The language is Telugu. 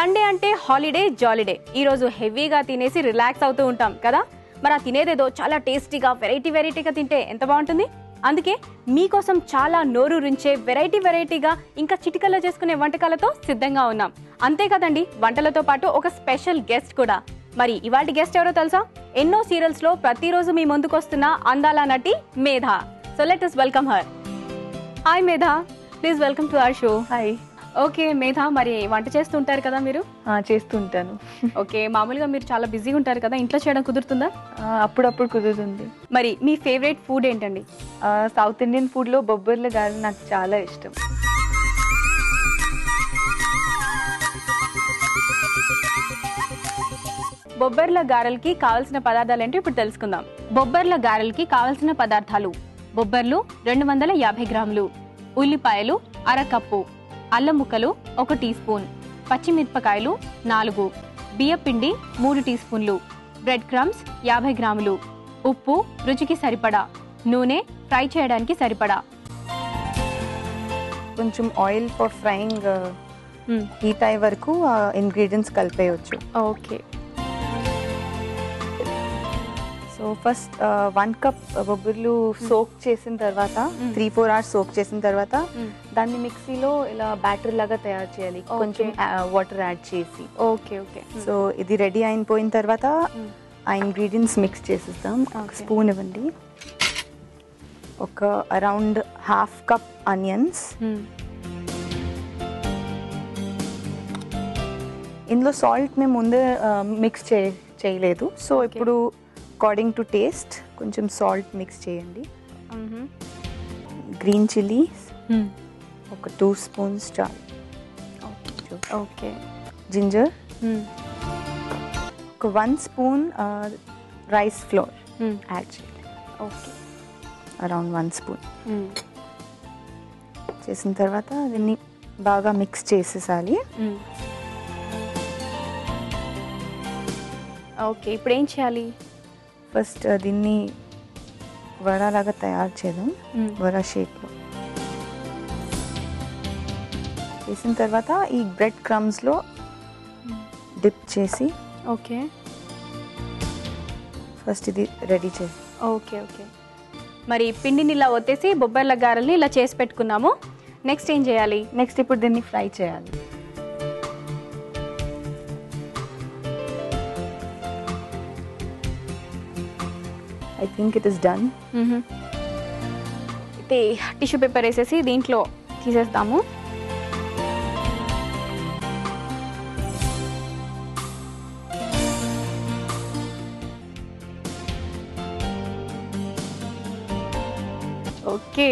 సండే అంటే హాలిడే జాలిడే. ఈ రోజు హెవీగా తినేసి రిలాక్స్ అవుతూ ఉంటాం కదా? మరి ఆ తినేదేదో చాలా టేస్టీగా వెరైటీ వెరైటీగా తింటే ఎంత బాగుంటుంది? అందుకే మీకోసం చాలా నోరు రుంచే వెరైటీ వెరైటీగా ఇంకా చిటికల్లో చేసుకునే వంటకాలతో సిద్ధంగా ఉన్నాం. అంతే కదండి వంటలతో పాటు ఒక స్పెషల్ గెస్ట్ కూడా. మరి ఇవాటి గెస్ట్ ఎవరో తెలుసా? ఎన్నో సీరియల్స్లో ప్రతిరోజు మీ ముందుకు వస్తున్న అందాల నటి Medha. So let us welcome her hi Medha. Please welcome to our show hi okay Medha మరి వంట చేస్తుంటారు కదా మీరు? చేస్తుంటాను. ఓకే మామూలుగా మీరు చాలా బిజీగా ఉంటారు కదా ఇంట్లో చేయడం కుదురుతుందా? అప్పుడప్పుడు కుదురుతుంది. మరి మీ ఫేవరెట్ ఫుడ్ ఏంటండి? సౌత్ ఇండియన్ ఫుడ్లో బొబ్బర్ల గారెలు నాకు చాలా ఇష్టం. బొబ్బర్ల గారెలకి కావాల్సిన పదార్థాలు ఏంటో ఇప్పుడు తెలుసుకుందాం. బొబ్బర్ల గారెలకి కావాల్సిన పదార్థాలు బొబ్బర్లు రెండు వందల యాభై గ్రాములు ఉల్లిపాయలు అర కప్పు అల్లం ముక్కలు ఒక టీ స్పూన్ పచ్చిమిరపకాయలు నాలుగు బియ్యపిండి మూడు టీ స్పూన్లు బ్రెడ్ క్రమ్స్ యాభై గ్రాములు. ఉప్పు రుచికి సరిపడా నూనె ఫ్రై చేయడానికి సరిపడా. కొంచెం ఆయిల్ ఫర్ ఫ్రైయింగ్ హీట్ అయ్యే వరకు ingredients కలిపేయచ్చు. Okay. So first one cup బొబ్బర్లు సోక్ చేసిన తర్వాత. త్రీ ఫోర్ అవర్స్ సోక్ చేసిన తర్వాత దాన్ని మిక్సీలో ఇలా బ్యాటర్ లాగా తయారు చేయాలి. కొంచెం వాటర్ యాడ్ చేసి. ఓకే ఓకే సో ఇది రెడీ అయిపోయిన తర్వాత ఆ ఇంగ్రీడియంట్స్ మిక్స్ చేసేద్దాం. ఒక. స్పూన్ ఇవ్వండి. ఒక అరౌండ్ హాఫ్ కప్ ఆనియన్స్ ఇందులో సాల్ట్ మేము ముందే మిక్స్ చే చేయలేదు. సో. ఇప్పుడు అకార్డింగ్ టు టేస్ట్ కొంచెం సాల్ట్ మిక్స్ చేయండి. గ్రీన్ చిల్లీస్ ఒక టూ స్పూన్స్ చాలు. ఓకే. జింజర్ ఒక one spoon rice flour add చేయాలి ఓకే. అరౌండ్ వన్ స్పూన్ చేసిన తర్వాత దీన్ని బాగా మిక్స్ చేసేసాలి. ఓకే ఇప్పుడు ఏం చేయాలి? ఫస్ట్ దీన్ని వడలాగా తయారు చేద్దాం. వడ షేప్లో. చేసిన తర్వాత ఈ బ్రెడ్ క్రమ్స్లో డిప్ చేసి ఓకే. ఫస్ట్ ఇది రెడీ చేసి ఓకే ఓకే. మరి పిండిని ఇలా ఒత్తేసి బొబ్బర్ల గారెల్ని ఇలా చేసి పెట్టుకున్నాము. నెక్స్ట్ ఏం చేయాలి? నెక్స్ట్ ఇప్పుడు దీన్ని ఫ్రై చేయాలి. I think it is done అయితే టిష్యూ పేపర్ వేసేసి దీంట్లో తీసేస్తాము ఓకే